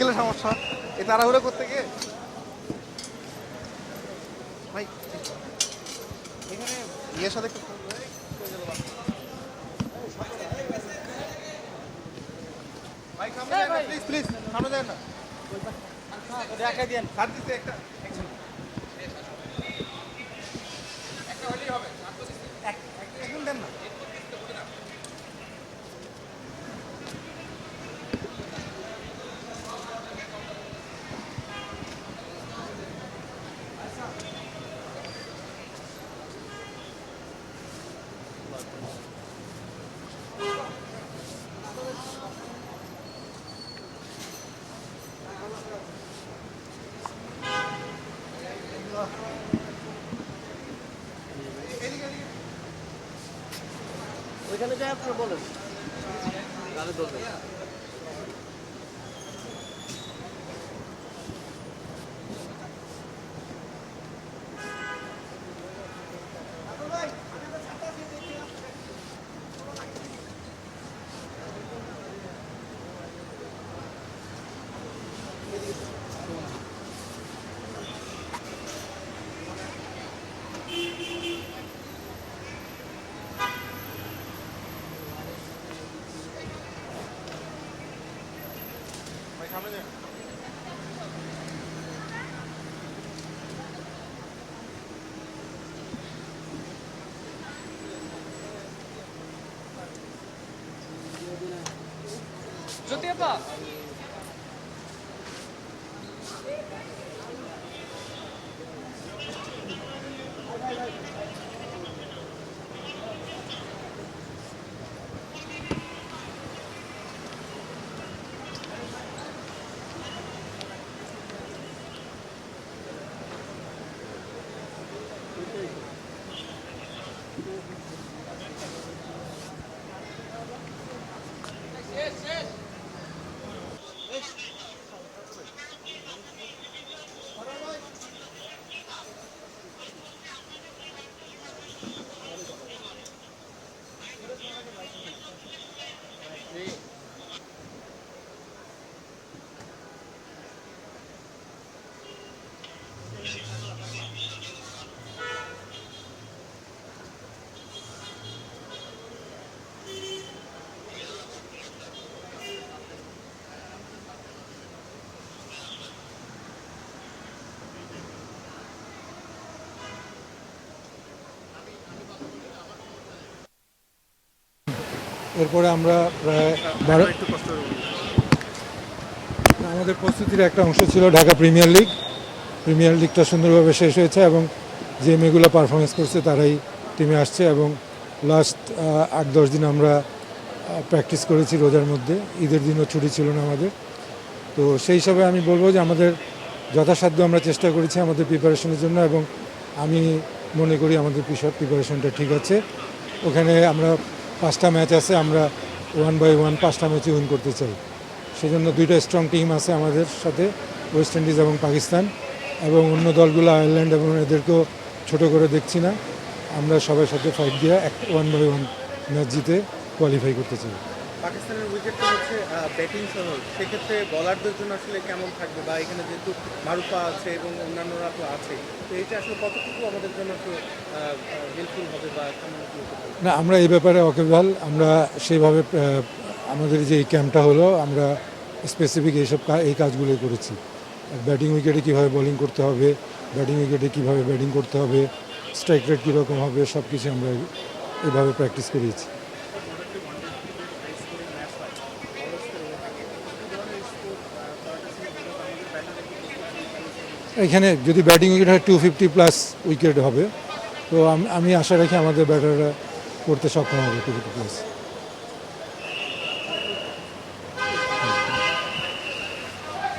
গেলে সমস্যা এই তাড়াহুড়ো করতে গিয়ে। ভাই এখানে ইয়ের সাথে একটু ভাই সামনে যান না প্লিজ প্লিজ সামনে যান না। দেখা দেন একটা। একটা হলেই হবে এখন দেন না ওইখানে যাই আপনার বলেন। তাহলে ধরবেন ভাই সামনে যান এরপরে আমরা প্রায় বারো আমাদের প্রস্তুতির একটা অংশ ছিল ঢাকা প্রিমিয়ার লিগ। প্রিমিয়ার লিগটা সুন্দরভাবে শেষ হয়েছে এবং যে মেয়েগুলো পারফরমেন্স করছে তারাই টিমে আসছে এবং লাস্ট আট, দশ দিন আমরা প্র্যাকটিস করেছি রোজার মধ্যে। ঈদের দিনও ছুটি ছিল না আমাদের। তো সেই হিসাবে আমি বলব যে আমাদের যথাসাধ্য আমরা চেষ্টা করেছি আমাদের প্রিপারেশনের জন্য এবং আমি মনে করি আমাদের প্রিপারেশনটা ঠিক আছে। ওখানে আমরা পাঁচটা ম্যাচ আছে, আমরা ওয়ান বাই ওয়ান পাঁচটা ম্যাচে উইন করতে চাই। সেজন্য দুইটা স্ট্রং টিম আছে আমাদের সাথে ওয়েস্ট ইন্ডিজ এবং পাকিস্তান এবং অন্য দলগুলো আয়ারল্যান্ড এবং এদেরকেও ছোট করে দেখছি না। আমরা সবার সাথে ফাইট দিয়ে এক ওয়ান বাই ওয়ান ম্যাচ জিতে কোয়ালিফাই করতে চাই। পাকিস্তানের উইকেটটা হচ্ছে ব্যাটিং সহ। সেক্ষেত্রে বলারদের জন্য আসলে কেমন থাকবে? বা এখানে যেহেতু মারুফা আছে এবং অন্যান্যরা তো আছে তো এটা আসলে কতটুকু আমাদের জন্য হেল্পফুল হবে বা? না আমরা এই ব্যাপারে অকেবাল আমরা সেইভাবে আমাদের যে এই ক্যাম্পটা হলো আমরা স্পেসিফিক এইসব এই কাজগুলোই করেছি। ব্যাটিং উইকেটে কীভাবে বোলিং করতে হবে, ব্যাটিং উইকেটে কীভাবে ব্যাটিং করতে হবে স্ট্রাইক রেট কীরকম হবে, সব কিছু আমরা এভাবে প্র্যাকটিস করিয়েছি। এখানে যদি ব্যাটিং উইকেট হয় টু ফিফটি প্লাস উইকেট হবে, তো আমি আশা রাখি আমাদের ব্যাটাররা করতে সক্ষম হবে টু ফিফটি প্লাস